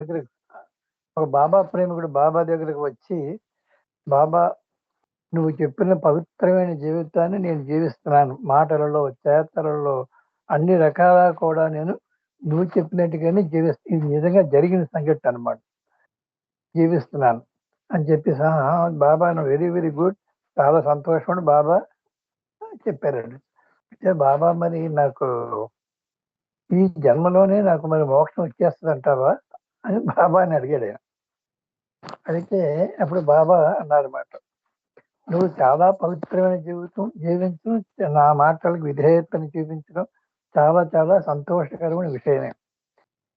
దగ్గరికి ఒక బాబా ప్రేమికుడు బాబా దగ్గరికి వచ్చి బాబా నువ్వు చెప్పిన పవిత్రమైన జీవితాన్ని నేను జీవిస్తున్నాను. మాటలలో చేతలలో అన్ని రకాల కూడా నేను నువ్వు చెప్పినట్టుగానే జీవిస్తా ఇది నిజంగా జరిగిన సంఘటన అన్నమాట. జీవిస్తున్నాను అని చెప్పి బాబా నువ్వు బాబా వెరీ వెరీ గుడ్. చాలా సంతోషం బాబా చెప్పారండి. అయితే బాబా మరి నాకు ఈ జన్మలోనే నాకు మరి మోక్షం వచ్చేస్తుంది అంటావా అని బాబాని అడిగాడు ఆయన. అడిగితే అప్పుడు బాబా అన్నారన్నమాట. నువ్వు చాలా పవిత్రమైన జీవితం జీవించు నా మాటలకు విధేయతను చూపించడం చాలా చాలా సంతోషకరమైన విషయమే.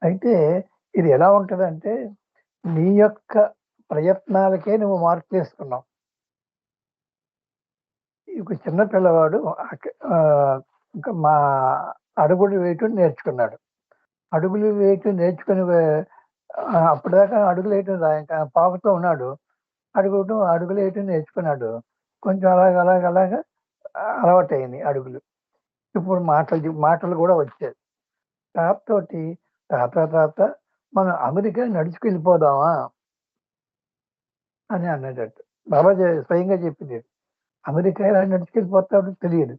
అయితే ఇది ఎలా ఉంటుందంటే నీ యొక్క ప్రయత్నాలకే నువ్వు మార్పు చేసుకున్నావు. ఒక చిన్న పిల్లవాడు ఇంకా మా అడుగులు వేయటం నేర్చుకున్నాడు. అడుగులు వేయటం నేర్చుకుని అప్పటిదాకా అడుగులు వేయటం ఇంకా ఉన్నాడు. అడుగుటం అడుగులు వేయటం నేర్చుకున్నాడు. కొంచెం అలాగ అలాగ అలాగ అలవాటైంది అడుగులు. ఇప్పుడు మాటలు మాటలు కూడా వచ్చాయి. తాతతోటి తాత తాత మనం అమెరికా నడుచుకెళ్ళిపోదామా అని అన్నట్టు బాబా స్వయంగా చెప్పింది. అమెరికా ఎలా నడుచుకెళ్ళిపోతాడు తెలియదు.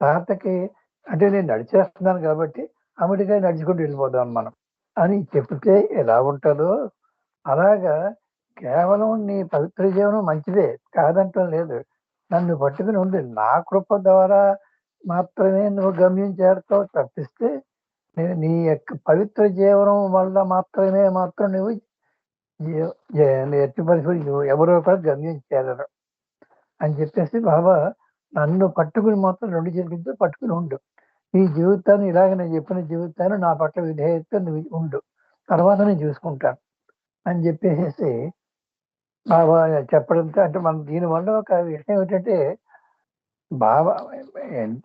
తాతకి అంటే నేను నడిచేస్తున్నాను కాబట్టి అమెరికా నడుచుకుంటూ వెళ్ళిపోదాం మనం. అని చెప్తే ఎలా ఉంటుందో అలాగా కేవలం నీ పవిత్ర జీవనం మంచిదే కాదంటం లేదు. నన్ను పట్టుకుని ఉంది నా కృప ద్వారా మాత్రమే నువ్వు గమ్యం చేరుతావు తప్పిస్తే నీ- నీ యొక్క పవిత్ర జీవనం వల్ల మాత్రమే మాత్రం నువ్వు ఎట్టి పరిస్థితి ఎవరో కూడా గమ్యం చేరరు అని చెప్పేసి బాబా నన్ను పట్టుకుని మాత్రం రెండు చేతులతో పట్టుకుని ఉండు. ఈ జీవితాన్ని ఇలాగ నేను చెప్పిన జీవితాన్ని నా పట్ల విధేయత నువ్వు ఉండు. తర్వాత నేను చూసుకుంటాను అని చెప్పేసి బాబా చెప్పడంతో అంటే మనం దీనివల్ల ఒక విషయం ఏంటంటే బాబా ఎంత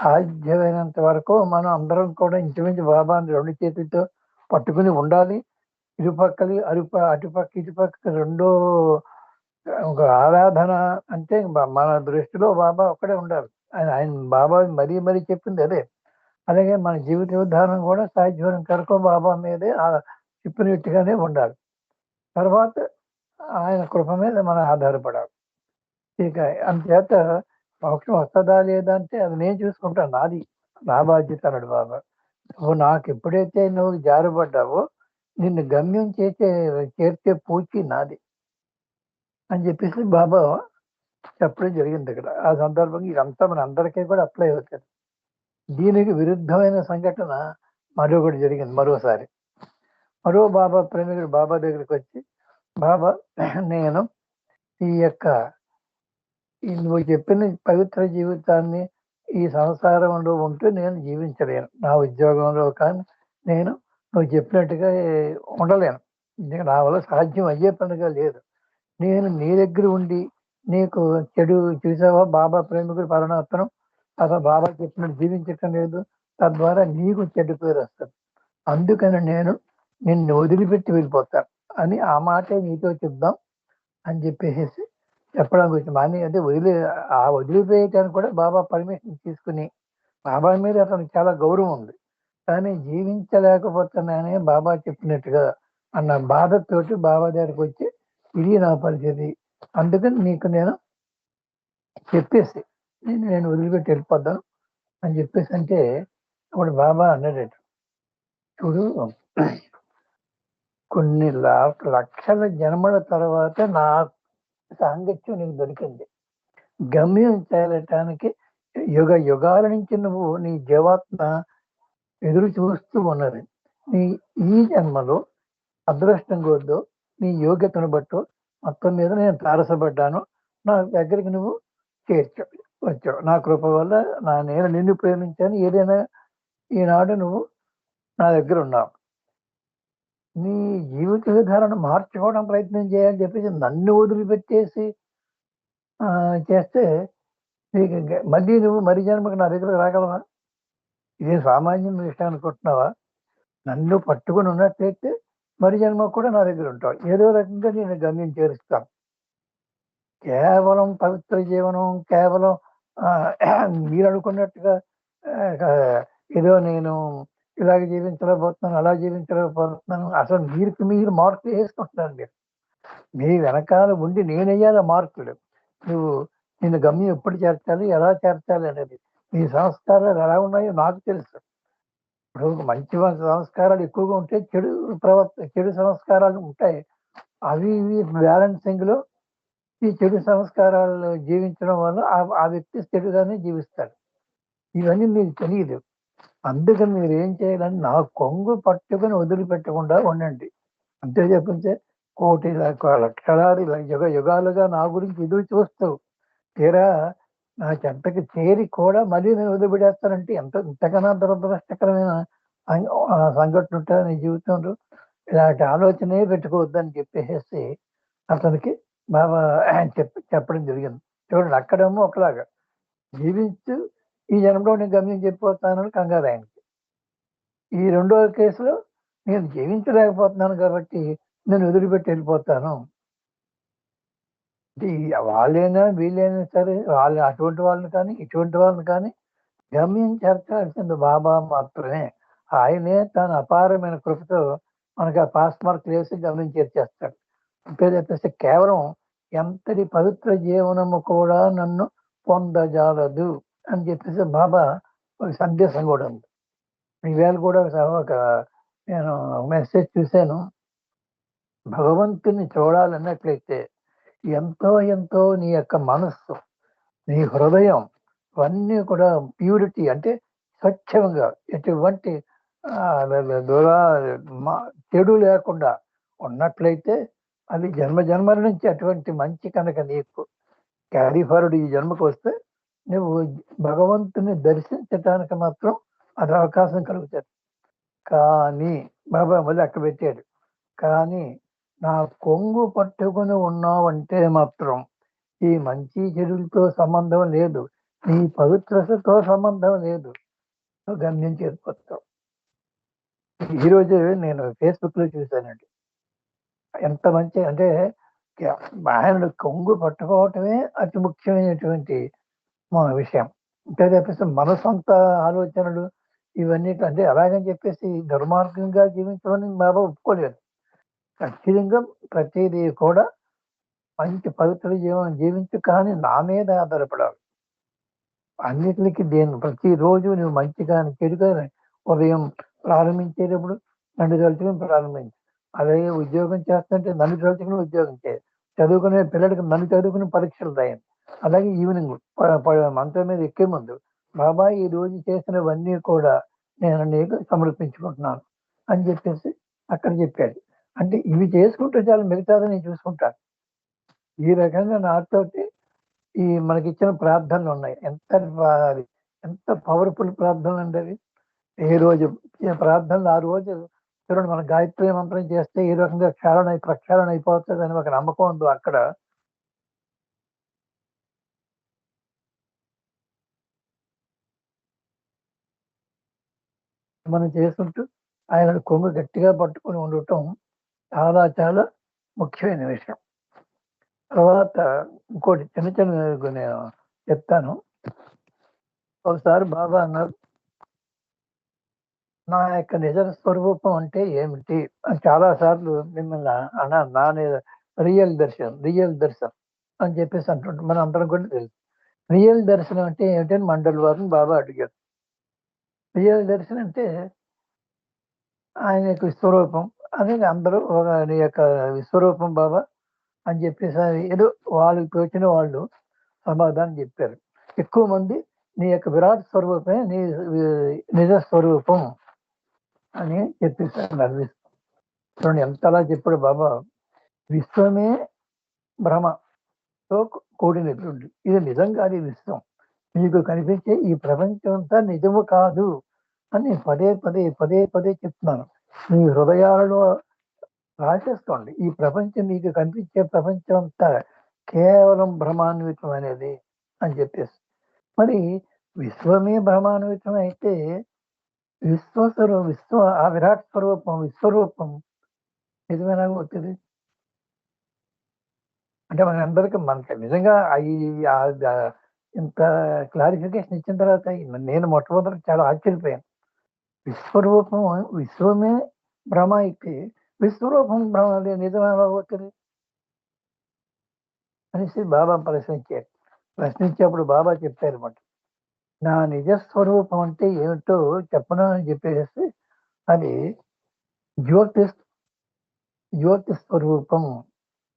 సాధ్యమైనంత వరకు మనం అందరం కూడా ఇంచుమించు బాబాని రెండు చేతులతో పట్టుకుని ఉండాలి. ఇరుపక్కలు అరుప అటుపక్క ఇటుపక్క రెండో ఒక ఆరాధన అంటే మన దృష్టిలో బాబా ఒక్కడే ఉండాలి. ఆయన ఆయన బాబా మరీ మరీ చెప్పింది అదే. అలాగే మన జీవిత విధానం కూడా సాధ్యమైనంత వరకు బాబా మీదే ఆ చెప్పినట్టుగానే ఉండాలి. తర్వాత ఆయన కృప మీద మనం ఆధారపడాలి. ఇక అంచేత మోక్షం వస్తుందా లేదా అంటే అది నేను చూసుకుంటాను నాది. నా బాధ్యత అన్నాడు బాబా. నువ్వు నాకు ఎప్పుడైతే నువ్వు జారుపడ్డావో నిన్ను గమ్యం చేసే చేర్చే పూచి నాది. అని చెప్పేసి బాబా చెప్పడం జరిగింది ఇక్కడ ఆ సందర్భంగా ఇదంతా మన అందరికీ కూడా అప్లై అవుతుంది దీనికి విరుద్ధమైన సంఘటన మరొకటి జరిగింది మరోసారి. మరో బాబా ప్రేమికుడు బాబా దగ్గరికి వచ్చి బాబా నేను ఈ యొక్క నువ్వు చెప్పిన పవిత్ర జీవితాన్ని ఈ సంసారంలో ఉంటూ నేను జీవించలేను. నా ఉద్యోగంలో కానీ నేను నువ్వు చెప్పినట్టుగా ఉండలేను. నా వల్ల సాధ్యం అయ్యే పనిగా లేదు. నేను నీ దగ్గర ఉండి నీకు చెడు చూసావా? బాబా ప్రేమికుడు పరమాత్మను. అసలు బాబా చెప్పినట్టు జీవించటం లేదు. తద్వారా నీకు చెడు పేరు వస్తుంది. అందుకని నేను నిన్ను వదిలిపెట్టి వెళ్ళిపోతాను అని ఆ మాటే నీతో చెప్దాం అని చెప్పేసి చెప్పడానికి వచ్చి మాని అదే వదిలే ఆ వదిలిపోయటానికి కూడా బాబా పర్మిషన్ తీసుకుని బాబా మీద అతనికి చాలా గౌరవం ఉంది. కానీ జీవించలేకపోతున్నానే బాబా చెప్పినట్టుగా అన్న బాధతోటి బాబా దగ్గరికి వచ్చి ఇది నా పరిస్థితి అందుకని నీకు నేను చెప్పేసి నేను నేను వదిలిపెట్టి వెళ్ళిపోద్దాను అని చెప్పేసి అంటే అప్పుడు బాబా అన్నాడట చూడు కొన్ని లక్షల జన్మల తర్వాత నా సాంగత్యం నీకు దొరికింది. గమ్యం చేరటానికి యుగ యుగాల నుంచి నువ్వు నీ జీవాత్మ ఎదురు చూస్తూ ఉన్నది. నీ ఈ జన్మలో అదృష్టం కొద్దో నీ యోగ్యతను బట్టు మొత్తం మీద నేను తారసపడ్డాను. నా దగ్గరికి నువ్వు చేర్చావు వచ్చావు. నా కృప వల్ల నా నేను నిన్ను ప్రేమించాను. ఏదైనా ఈనాడు నువ్వు నా దగ్గర ఉన్నావు. నీ జీవిత విధానం మార్చుకోవడం ప్రయత్నం చేయాలని చెప్పేసి నన్ను వదిలిపెట్టేసి చేస్తే నీకు మళ్ళీ నువ్వు మరి జన్మకు నా దగ్గర రాగలవా? ఇదే సామాన్యం విషయం అనుకుంటున్నావా? నన్ను పట్టుకుని ఉన్నట్లయితే మరి జన్మ కూడా నా దగ్గర ఉంటావు ఏదో రకంగా నేను గమ్యం చేరుస్తాను. కేవలం పవిత్ర జీవనం కేవలం ఆ, మీరు అనుకున్నట్టుగా ఏదో నేను ఇలాగ జీవించలేకపోతున్నాను అలా జీవించలేకపోతున్నాను. అసలు మీరు మీరు మార్కులు వేసుకుంటున్నారు మీరు. మీ వెనకాల ఉండి నేనయ్యాల మార్కులు. నువ్వు నిన్ను గమ్యం ఎప్పుడు చేర్చాలి ఎలా చేర్చాలి అనేది. నీ సంస్కారాలు ఎలా ఉన్నాయో నాకు తెలుసు. ఇప్పుడు మంచి సంస్కారాలు ఎక్కువగా ఉంటే చెడు ప్రవర్త చెడు సంస్కారాలు ఉంటాయి. అవి ఇవి బ్యాలెన్సింగ్లో ఈ చెడు సంస్కారాలు జీవించడం వల్ల ఆ- వ్యక్తి చెడుగానే జీవిస్తాడు. ఇవన్నీ మీకు తెలియదు. అందుకని మీరు ఏం చేయాలని నా కొంగు పట్టుకొని వదిలిపెట్టకుండా ఉండండి. అంతే చెప్పించే కోటి లక్ష- లక్షలాది యుగ యుగాలుగా నా గురించి ఎదురు చూస్తూ తీరా నా చెంతకి చేరి కూడా మళ్ళీ నేను వదిలిపెట్టేస్తానంటే ఎంత ఇంతకన్నా దురదృష్టకరమైన సంఘటన ఉంటుంది నీ జీవితంలో ఇలాంటి ఆలోచనే పెట్టుకోవద్దని చెప్పేసి అతనికి బాబా చెప్ప చెప్పడం జరిగింది. చూడండి అక్కడేమో ఒకలాగా జీవించు ఈ జన్మలో నేను గమ్యం చెప్పిపోతానని కంగారు ఆయనకి. ఈ రెండో కేసులో నేను జీవించలేకపోతున్నాను కాబట్టి నేను వదిలిపెట్టి వెళ్ళిపోతాను. వాళ్ళైనా వీళ్ళైనా సరే వాళ్ళు అటువంటి వాళ్ళని కానీ ఇటువంటి వాళ్ళని కానీ గమ్యం చేర్చాల్సింది బాబా మాత్రమే. ఆయనే తన అపారమైన కృపతో మనకి ఆ పాస్ మార్క్ వేసి గమ్యం చేర్చేస్తాడు అంతే చెప్పేసి కేవలం ఎంతటి పవిత్ర జీవనము కూడా నన్ను పొందజాలదు అని చెప్పేసి బాబా ఒక సందేశం కూడా ఉంది. ఈవేళ కూడా ఒక- ఒక నేను మెసేజ్ చూశాను. భగవంతుని చూడాలన్నట్లయితే ఎంతో ఎంతో నీ యొక్క మనస్సు నీ హృదయం ఇవన్నీ కూడా ప్యూరిటీ అంటే స్వచ్ఛంగా ఎటువంటి దురా మా- చెడు లేకుండా ఉన్నట్లయితే అది జన్మ జన్మల నుంచి అటువంటి మంచి కనుక నీకు క్యారీఫారుడు ఈ జన్మకు వస్తే నువ్వు భగవంతుని దర్శించటానికి మాత్రం అది అవకాశం కలుగుతుంది. కానీ బాబా మళ్ళీ అక్కడ పెట్టాడు. కానీ నా కొంగు పట్టుకుని ఉన్నావంటే మాత్రం ఈ మంచి చెడులతో సంబంధం లేదు. నీ పవిత్రతతో సంబంధం లేదు. గమ్యం చేరిపోతావు. ఈ నేను ఫేస్బుక్లో చూశానండి. ఎంత మంచి అంటే ఆయన కొంగు పట్టుకోవటమే అతి ముఖ్యమైనటువంటి మా విషయం. అంటే చెప్పేసి మన సొంత ఆలోచనలు ఇవన్నీ అంటే అలాగని చెప్పేసి దుర్మార్గంగా జీవించమని బాబా ఒప్పుకోలేదు. ఖచ్చితంగా ప్రతిదీ కూడా మంచి పవిత్ర జీవనం జీవించు కానీ నా మీద ఆధారపడాలి. అన్నిటికి దేని ప్రతిరోజు నువ్వు మంచి కానీ చెడు కానీ ఉదయం ప్రారంభించేటప్పుడు నన్ను తలుచుకుని ప్రారంభించు. అలాగే ఉద్యోగం చేస్తుంటే నన్ను తలుచుకుని ఉద్యోగం చేయ. చదువుకునే పిల్లలకి నన్ను చదువుకుని పరీక్షలు రాయండి అలాగే ఈవినింగ్ ప- మీద ఎక్కే ముందు బాబా ఈ రోజు చేసినవన్నీ కూడా నేను నీకు సమర్పించుకుంటున్నాను అని చెప్పేసి అక్కడ చెప్పాడు. అంటే ఇవి చేసుకుంటే చాలు మిగతాది నేను చూసుకుంటాను ఈ రకంగా నాతోటి ఈ మనకి ఇచ్చిన ప్రార్థనలు ఉన్నాయి ఎంత ఎంత పవర్ఫుల్ ప్రార్థనలు అండి అవి. ఏ రోజు ప్రార్థనలు ఆ రోజు చూడండి మన గాయత్రి మంత్రం చేస్తే ఈ రకంగా క్షాళన ప్రక్షాళన అయిపోతుంది అని ఒక నమ్మకం ఉంది అక్కడ. మనం చేసుకుంటూ ఆయన కొంగు గట్టిగా పట్టుకొని ఉండటం చాలా చాలా ముఖ్యమైన విషయం. తర్వాత ఇంకోటి చిన్న చిన్న నేను చెప్తాను. ఒకసారి బాబా అన్నారు నా యొక్క నిజ స్వరూపం అంటే ఏమిటి? అని చాలా సార్లు మిమ్మల్ని అన్నా నా రియల్ దర్శనం రియల్ దర్శనం అని చెప్పేసి అంటుంటాం మన అందరం కూడా తెలుసు. రియల్ దర్శనం అంటే ఏమిటని మండలి వారిని బాబా అడిగారు. రియల్ దర్శనం అంటే ఆయన యొక్క స్వరూపం అదే అందరూ ఒక నీ యొక్క విశ్వరూపం బాబా అని చెప్పేసి ఏదో వాళ్ళకి తోచిన వాళ్ళు సమాధానం చెప్పారు. ఎక్కువ మంది నీ యొక్క విరాట్ స్వరూపమే నీ నిజ స్వరూపం అని చెప్పేసారు విశ్వం ఎంతలా చెప్పాడు బాబా. విశ్వమే భ్రమతో కూడినటువంటి. ఇది నిజంగా అది విశ్వం. మీకు కనిపించే ఈ ప్రపంచం అంతా నిజము కాదు అని పదే పదే పదే పదే చెప్తున్నాను. మీ హృదయాలలో రాసేసుకోండి. ఈ ప్రపంచం మీకు కనిపించే ప్రపంచం అంతా కేవలం భ్రమాన్వితం అనేది అని చెప్పేసి. మరి విశ్వమే భ్రమాన్వితం అయితే విశ్వస్వరూ విశ్వ ఆ విరాట్ స్వరూపం విశ్వరూపం నిజమేనా అవుతుంది అంటే మన అందరికి మనకి నిజంగా అవి ఇంత క్లారిఫికేషన్ ఇచ్చిన తర్వాత నేను మొట్టమొదటి చాలా ఆశ్చర్యపోయాను. విశ్వరూపం విశ్వమే భ్రమ అయితే విశ్వరూపం భ్రమ అదే నిజం అనేసి బాబా ప్రశ్నించారు. ప్రశ్నించేప్పుడు బాబా చెప్పారు అనమాట నా నిజ స్వరూపం అంటే ఏమిటో చెప్పను అని చెప్పేసి అది జ్యోతి జ్యోతి స్వరూపం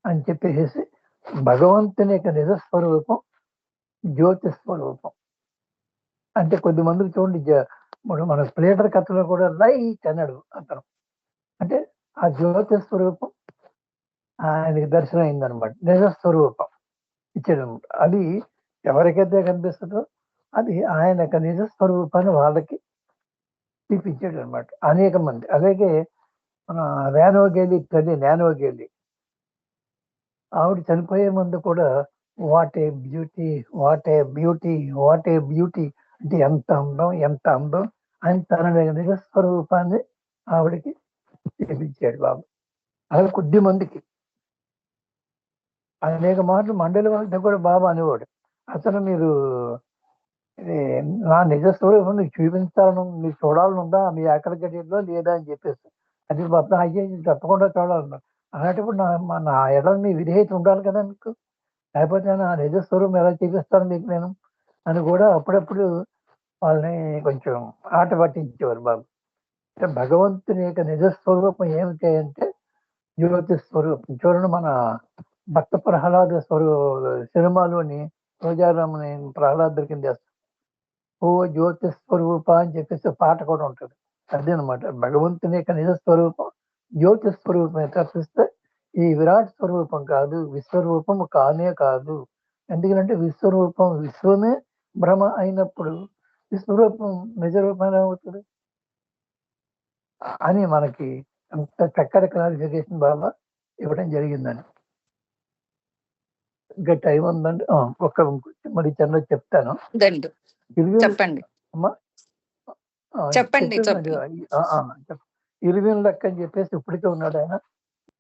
అని చెప్పేసి భగవంతుని యొక్క నిజ స్వరూపం జ్యోతి స్వరూపం. అంటే కొద్దిమందికి చూడండి జ- మన మన ప్లేటర్ కథలో కూడా లైట్ అన్నాడు అతను. అంటే ఆ జ్యోతి స్వరూపం ఆయనకి దర్శనం అయిందనమాట నిజ స్వరూపం ఇచ్చాడు. అనమాట అది ఎవరికైతే కనిపిస్తుందో అది ఆయన యొక్క నిజ స్వరూపాన్ని వాళ్ళకి చూపించాడు అనమాట అనేక మంది. అలాగే మన రేణోగేలి తల్లి నానోగేలి ఆవిడ చనిపోయే ముందు కూడా what a beauty what a beauty what a beauty అంటే ఎంత అందం ఎంత అందం ఆయన తన నిజ స్వరూపాన్ని ఆవిడకి చూపించాడు బాబు. అలా కొద్ది మందికి. అనేక మాటలు మండలి వాళ్ళతో కూడా బాబు అనేవాడు. అతను మీరు నా నిజ స్వరూపం నీకు చూపించాలను మీరు చూడాలనుందా మీ ఆకలి గడిలో లేదా అని చెప్పేసి. అది మొత్తం అయ్యే తప్పకుండా చూడాలన్నా. అలాంటప్పుడు నా నా ఎడల మీ విధేయత ఉండాలి కదా మీకు? లేకపోతే నా నిజస్వరూపం ఎలా చూపిస్తాను మీకు నేను? అని కూడా అప్పుడప్పుడు వాళ్ళని కొంచెం ఆట పట్టించేవారు బాబు. అంటే భగవంతుని యొక్క నిజ స్వరూపం ఏమిటి అంటే జ్యోతి స్వరూపం. చూడండి మన భక్త ప్రహ్లాద స్వరూ సినిమాలోని రోజారామని ప్రహ్లాద కింద చేస్తారు ఓ జ్యోతి స్వరూప అని చెప్పేసి పాట కూడా ఉంటుంది. అదేనమాట భగవంతుని యొక్క నిజ స్వరూపం జ్యోతి స్వరూపమే తప్పిస్తే ఈ విరాట్ స్వరూపం కాదు విశ్వరూపం కానే కాదు. ఎందుకంటే విశ్వరూపం విశ్వమే భ్రమ అయినప్పుడు విశ్వరూపం నిజ రూపం అవుతుంది? అని మనకి అంత చక్కటి క్లారిఫికేషన్ బాబా ఇవ్వడం జరిగిందని ఇంకా టైం ఉందండి. ఒక్క మరి చిన్న చెప్తాను. చెప్పండి. చెప్పండి, చెప్పేది చెప్పండి. ఆ, ఆ, చెప్ప- ఇరవై లెక్క అని చెప్పేసి ఇప్పటికే ఉన్నాడు ఆయన.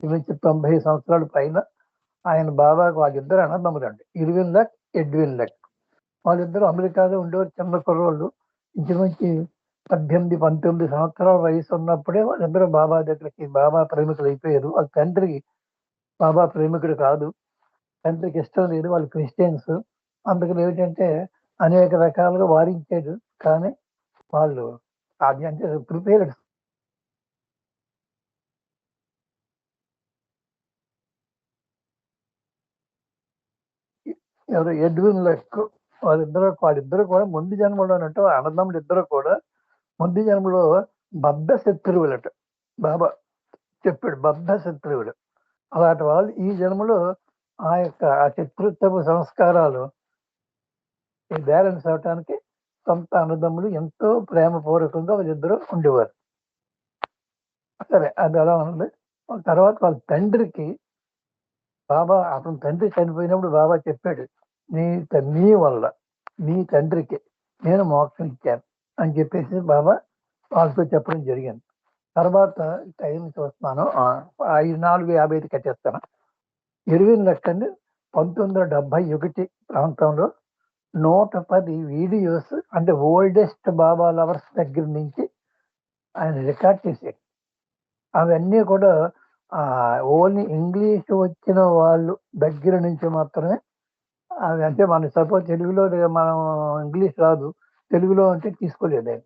నుంచి తొంభై సంవత్సరాల పైన ఆయన బాబాకు వాళ్ళిద్దరు అన్నదమ్ములు అండి ఇరవిన్ లక్ ఎడ్విన్ లక్. వాళ్ళిద్దరూ అమెరికాలో ఉండేవారు చిన్న కుర్రోళ్ళు. ఇంచుమించి పద్దెనిమిది పంతొమ్మిది సంవత్సరాల వయసు ఉన్నప్పుడే వాళ్ళిద్దరూ బాబా దగ్గరికి బాబా ప్రేమికులు అయిపోయారు. వాళ్ళ తండ్రికి బాబా ప్రేమికుడు కాదు. తండ్రికి ఇష్టం లేదు వాళ్ళు క్రిస్టియన్స్. అందుకని ఏమిటంటే అనేక రకాలుగా వారించాడు. కానీ వాళ్ళు అది అంటే ప్రిపేర్డ్. ఎవరు? ఎడ్విన్ లెక్ వాళ్ళిద్దరు వాళ్ళిద్దరు కూడా ముందు జన్మలో అన్నట్టు అన్నదమ్ములు ఇద్దరు కూడా ముందు జన్మలో బద్ధ శత్రువులట. బాబా చెప్పాడు బద్ధ శత్రువులు. అలాంటి వాళ్ళు ఈ జన్మలో ఆ యొక్క ఆ శత్రుత్వ సంస్కారాలు బ్యాలెన్స్ అవటానికి సొంత అన్నదమ్ములు ఎంతో ప్రేమపూర్వకంగా వాళ్ళిద్దరూ ఉండేవారు. సరే అది అలా ఉంది? తర్వాత వాళ్ళ తండ్రికి బాబా అతని తండ్రి చనిపోయినప్పుడు బాబా చెప్పాడు నీ మీ నీ వల్ల నీ తండ్రికి నేను మోక్షం ఇచ్చాను అని చెప్పేసి బాబా వాళ్ళతో చెప్పడం జరిగింది. తర్వాత టైం చూస్తున్నాను. ఐదు నాలుగు యాభై ఐదు కట్టేస్తాను. ఇరవై లెక్కండి పంతొమ్మిది వందల డెబ్బై ఒకటి ప్రాంతంలో నూట పది వీడియోస్ అంటే ఓల్డెస్ట్ బాబా లవర్స్ దగ్గర నుంచి ఆయన రికార్డ్ చేశారు అవన్నీ కూడా ఓన్లీ ఇంగ్లీష్ వచ్చిన వాళ్ళు దగ్గర నుంచి మాత్రమే అవి అంటే మన సపోజ్ తెలుగులో మనం ఇంగ్లీష్ రాదు తెలుగులో అంటే తీసుకోలేదు ఆయన.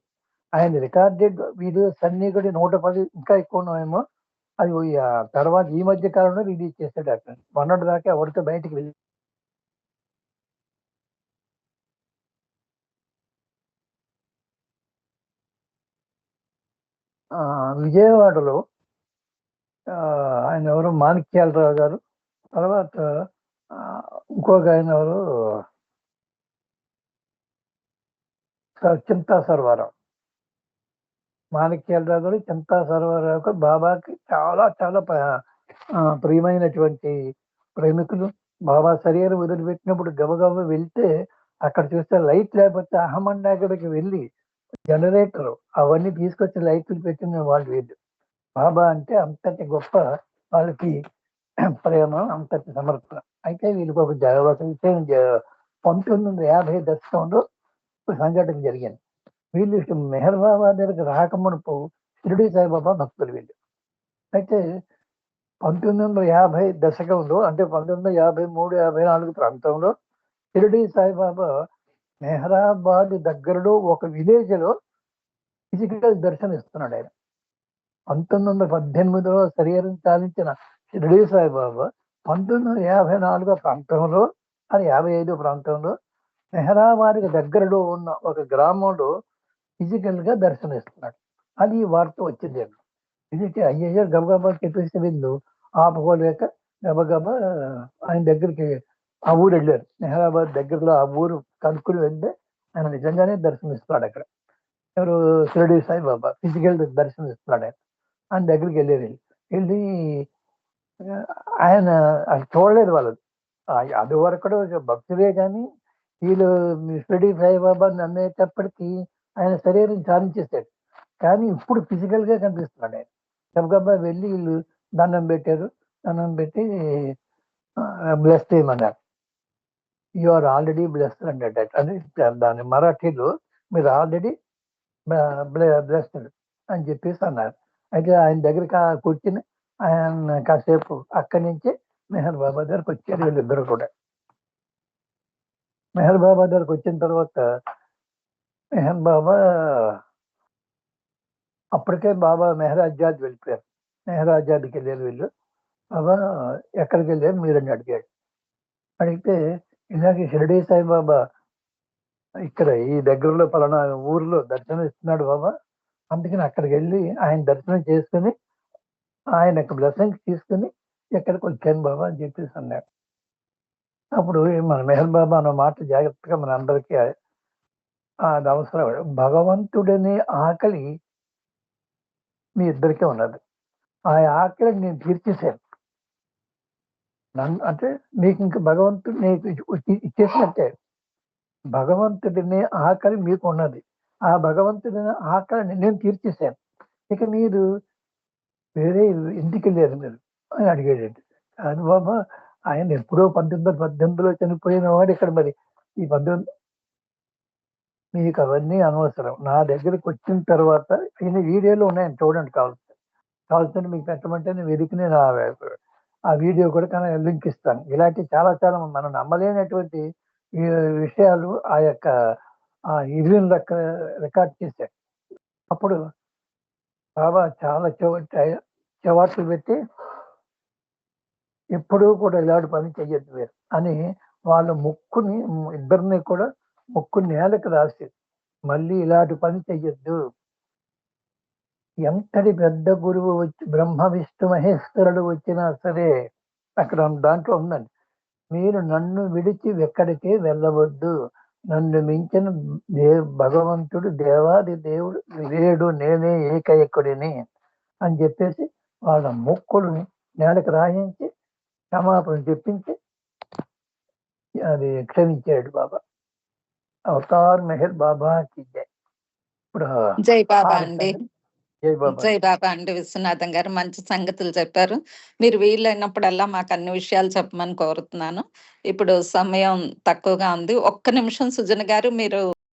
ఆయన రికార్డెడ్ వీడియోస్ అన్ని కూడా నూట పది ఇంకా ఎక్కువ ఉన్నాయేమో అది ఆ, తర్వాత ఈ మధ్య కాలంలో రిలీజ్ చేశాడు అక్కడ మొన్నటి దాకా ఎవరితో బయటికి వెళ్ళి ఆ, విజయవాడలో ఆయన ఎవరు? మాణిక్యాలరావు గారు. తర్వాత ఇంకొక ఆయన ఎవరు? స- చింతా సర్వారావు. మాణిక్యాలరావు గారు చింతా సర్వారావు బాబాకి చాలా చాలా ప్రియమైనటువంటి ప్రేమికులు. బాబా శరీరం వదిలిపెట్టినప్పుడు గబగబ వెళ్తే అక్కడ చూస్తే లైట్ లేకపోతే అహమండాగడికి వెళ్ళి జనరేటర్ అవన్నీ తీసుకొచ్చి లైట్లు పెట్టిన వాళ్ళు వీళ్ళు. బాబా అంటే అంతటి గొప్ప వాళ్ళకి ప్రేమ అంతటి సమర్పణ అయితే వీళ్ళకి ఒక జ- ఒక విషయం పంతొమ్మిది వందల యాభై దశకంలో సంఘటన జరిగింది వీళ్ళు మెహర్ బాబా దగ్గరికి రాకమునుపు షిరిడి సాయిబాబా భక్తులు వీళ్ళు అయితే పంతొమ్మిది వందల యాభై దశకంలో అంటే పంతొమ్మిది వందల యాభై మూడు యాభై నాలుగు ప్రాంతంలో షిరిడి సాయిబాబా మెహరాబాద్ దగ్గరలో ఒక విలేజ్లో ఫిజికల్ దర్శనం ఇస్తున్నాడు ఆయన పంతొమ్మిది వందల పద్దెనిమిదిలో శరీరం చాలించిన షిరిడి సాయిబాబా పంతొమ్మిది వందల యాభై నాలుగో ప్రాంతంలో అది యాభై ఐదో ప్రాంతంలో మెహరాబాద్కి దగ్గరలో ఉన్న ఒక గ్రామంలో ఫిజికల్గా దర్శనమిస్తున్నాడు అది ఈ వార్త వచ్చింది ఎందుకంటే అయ్యయ్యో గబగబా చెప్పేసి వీళ్ళు ఆపుకోలేక గబగబా ఆయన దగ్గరికి ఆ ఊరు వెళ్ళారు. మెహరాబాద్ దగ్గరలో ఆ ఊరు కనుక్కుని వెళ్తే ఆయన నిజంగానే దర్శనమిస్తున్నాడు అక్కడ. ఎవరు? షిరిడి సాయి బాబా ఫిజికల్ దర్శనం ఇస్తున్నాడు ఆయన. ఆయన దగ్గరికి వెళ్ళారు. వెళ్ళి ఆయన అది చూడలేదు వాళ్ళు. అది వరకు భక్తులే కానీ వీళ్ళు షిరిడి సాయిబాబా నమ్మేటప్పటికీ ఆయన శరీరం చాలించేశాడు కానీ ఇప్పుడు ఫిజికల్గా కనిపిస్తున్నాడు ఆయన. గబగబా వెళ్ళి వీళ్ళు దండం పెట్టారు. దండం పెట్టి బ్లెస్ చేయమన్నారు. యు ఆర్ ఆల్రెడీ బ్లెస్డ్ అన్నట్టు అని దాని మరాఠీలో మీరు ఆల్రెడీ బ్లెస్డ్ అని చెప్పేసి అన్నారు. అయితే ఆయన దగ్గరికి కూర్చుని ఆయన కాసేపు అక్కడి నుంచి మెహర్ బాబా దగ్గరకు వచ్చారు వీళ్ళిద్దరు కూడా. మెహర్ బాబా దగ్గరకు వచ్చిన తర్వాత మెహర్ బాబా అప్పటికే బాబా మెహరాజాద్ వెళ్ళిపోయారు. మెహరాజాద్కి వెళ్ళారు వీళ్ళు. బాబా ఎక్కడికి వెళ్ళారు? మీరని అడిగాడు. అడిగితే ఇలాగే షిరిడి సాయిబాబా ఇక్కడ ఈ దగ్గరలో పలానా ఊర్లో దర్శనం ఇస్తున్నాడు బాబా. అందుకని అక్కడికి వెళ్ళి ఆయన దర్శనం చేసుకుని ఆయన బ్లెస్సింగ్ తీసుకుని ఎక్కడికి వచ్చాను బాబా అని చెప్పేసి అన్నాడు అప్పుడు మన మెహర్ బాబా అన్న మాట జాగ్రత్తగా మన అందరికీ అది అవసరం భగవంతుడనే ఆకలి మీ ఇద్దరికే ఉన్నది. ఆ ఆకలి నేను తీర్చేశాను. నన్ను అంటే మీకు ఇంకా భగవంతుడు నీకు ఇచ్చేసినట్టే. భగవంతుడిని ఆకలి మీకు ఉన్నది. ఆ భగవంతుడిని ఆకలిని నేను తీర్చేశాను. ఇక మీరు వేరే ఇంటికి వెళ్ళారు మీరు అని అడిగాడండి. కాదు బాబా ఆయన ఎప్పుడో పంతొమ్మిది వందల పద్దెనిమిదిలో చనిపోయిన వాడు ఇక్కడ మరి. ఈ పద్దెనిమిది మీకు అవన్నీ అనవసరం. నా దగ్గరికి వచ్చిన తర్వాత ఈయన వీడియోలో ఉన్నాయని చూడండి కావాల్సి కావాల్సిన మీకు పెట్టమంటే నేను వెతికి నేను ఆ- వీడియో కూడా కానీ లింక్ ఇస్తాను. ఇలాంటి చాలా చాలా మనం నమ్మలేనటువంటి ఈ విషయాలు ఆ యొక్క ఆ రికార్డ్ చేశాడు అప్పుడు బాబా చాలా చెవట చెవాట్లు పెట్టి ఎప్పుడూ కూడా ఇలాంటి పని చెయ్యొద్దు మీరు అని వాళ్ళ ముక్కుని ఇద్దరిని కూడా ముక్కు నేలకు రాసి మళ్ళీ ఇలాంటి పని చెయ్యొద్దు. ఎంతటి పెద్ద గురువు వచ్చి బ్రహ్మ విష్ణు మహేశ్వరుడు వచ్చినా సరే అక్కడ దాంట్లో ఉందండి. మీరు నన్ను విడిచి ఎక్కడికి వెళ్ళవద్దు. నన్ను మించిన దే భగవంతుడు దేవాది దేవుడు లేడు నేనే ఏకైకుడిని అని చెప్పేసి వాళ్ళ మొక్కులని నేలకు రాయించి క్షమాపణ చెప్పించి అది క్షమించాడు బాబా. అవతార్ మెహర్ బాబా జై. ఇప్పుడు జై బాబా అండి. జై బాబా. అండి విశ్వనాథం గారు. మంచి సంగతులు చెప్పారు. మీరు వీలైనప్పుడల్లా మాకు అన్ని విషయాలు చెప్పమని కోరుతున్నాను. ఇప్పుడు సమయం తక్కువగా ఉంది. ఒక్క నిమిషం సుజన గారు మీరు